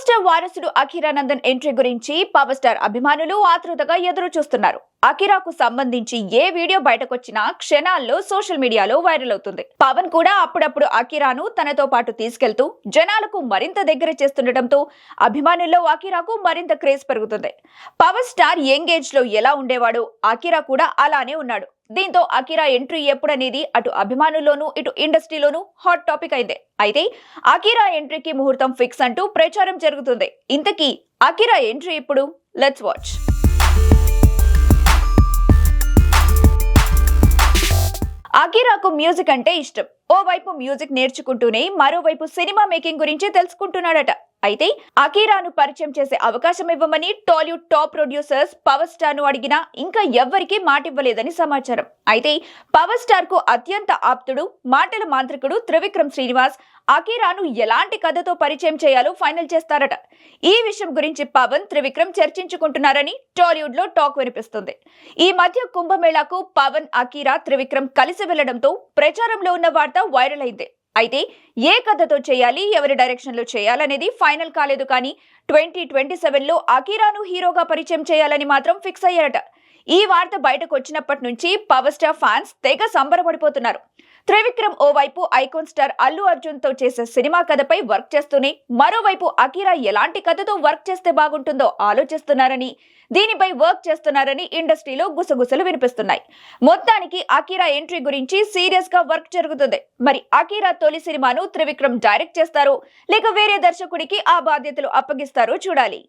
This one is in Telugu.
స్టార్ వారసుడు అఖిరానందన్ ఎంట్రీ గురించి పవర్ స్టార్ అభిమానులు ఆతృతగా ఎదురు చూస్తున్నారు అకిరాకు సంబంధించి ఏ వీడియో బయటకొచ్చినా క్షణాల్లో సోషల్ మీడియాలో వైరల్ అవుతుంది. పవన్ కూడా అప్పుడప్పుడు అకిరాను తనతో పాటు తీసుకెళ్తూ జనాలకు మరింత దగ్గర చేస్తుండటంతో అభిమానుల్లో అకిరాకు మరింత క్రేజ్ పెరుగుతుంది. పవర్ స్టార్ యంగేజ్లో ఎలా ఉండేవాడో అకిరా కూడా అలానే ఉన్నాడు. దీంతో అకిరా ఎంట్రీ ఎప్పుడనేది అటు అభిమానుల్లోనూ ఇటు ఇండస్ట్రీలోనూ హాట్ టాపిక్ అయింది. అయితే అకిరా ఎంట్రీకి ముహూర్తం ఫిక్స్ అంటూ ప్రచారం జరుగుతుంది. ఇంతకీ అకిరా ఎంట్రీ ఇప్పుడు లెట్స్ వాచ్. అకిరాకు మ్యూజిక్ అంటే ఇష్టం. ఓవైపు మ్యూజిక్ నేర్చుకుంటూనే మరోవైపు సినిమా మేకింగ్ గురించి తెలుసుకుంటున్నాడట. అయితే అకీరాను పరిచయం చేసే అవకాశం ఇవ్వమని టాలీవుడ్ టాప్ ప్రొడ్యూసర్స్ పవర్ స్టార్ను అడిగినా ఇంకా ఎవ్వరికీ మాట ఇవ్వలేదని సమాచారం. అయితే పవర్ స్టార్కు అత్యంత ఆప్తుడు మాటల మాంత్రికుడు త్రివిక్రమ్ శ్రీనివాస్ అకీరాను ఎలాంటి కథతో పరిచయం చేయాలో ఫైనల్ చేస్తారట. ఈ విషయం గురించి పవన్ త్రివిక్రమ్ చర్చించుకుంటున్నారని టాలీవుడ్లో టాక్ వినిపిస్తుంది. ఈ మధ్య కుంభమేళాకు పవన్ అకీరా త్రివిక్రమ్ కలిసి వెళ్ళడంతో ప్రచారంలో ఉన్న వార్త వైరల్ అయింది. అయితే ఏ కథతో చేయాలి ఎవరి డైరెక్షన్లో చేయాలనేది ఫైనల్ కాలేదు కానీ ట్వంటీ ట్వంటీ సెవెన్లో అకీరాను హీరోగా పరిచయం చేయాలని మాత్రం ఫిక్స్ అయ్యారట. ఈ వార్త బయటకు వచ్చినప్పటి నుంచి పవర్ స్టార్ ఫ్యాన్స్ తెగ సంబరపడిపోతున్నారు. త్రివిక్రమ్ ఓవైపు ఐకాన్ స్టార్ అల్లు అర్జున్తో చేసే సినిమా కథపై వర్క్ చేస్తూనే మరోవైపు అకీరా ఎలాంటి కథతో వర్క్ చేస్తే బాగుంటుందో ఆలోచిస్తున్నారని దీనిపై వర్క్ చేస్తున్నారని ఇండస్ట్రీలో గుసగుసలు వినిపిస్తున్నాయి. మొత్తానికి అకీరా ఎంట్రీ గురించి సీరియస్గా వర్క్ జరుగుతుంది. మరి అకీరా తొలి సినిమాను త్రివిక్రమ్ డైరెక్ట్ చేస్తారో లేక వేరే దర్శకుడికి ఆ బాధ్యతలు అప్పగిస్తారో చూడాలి.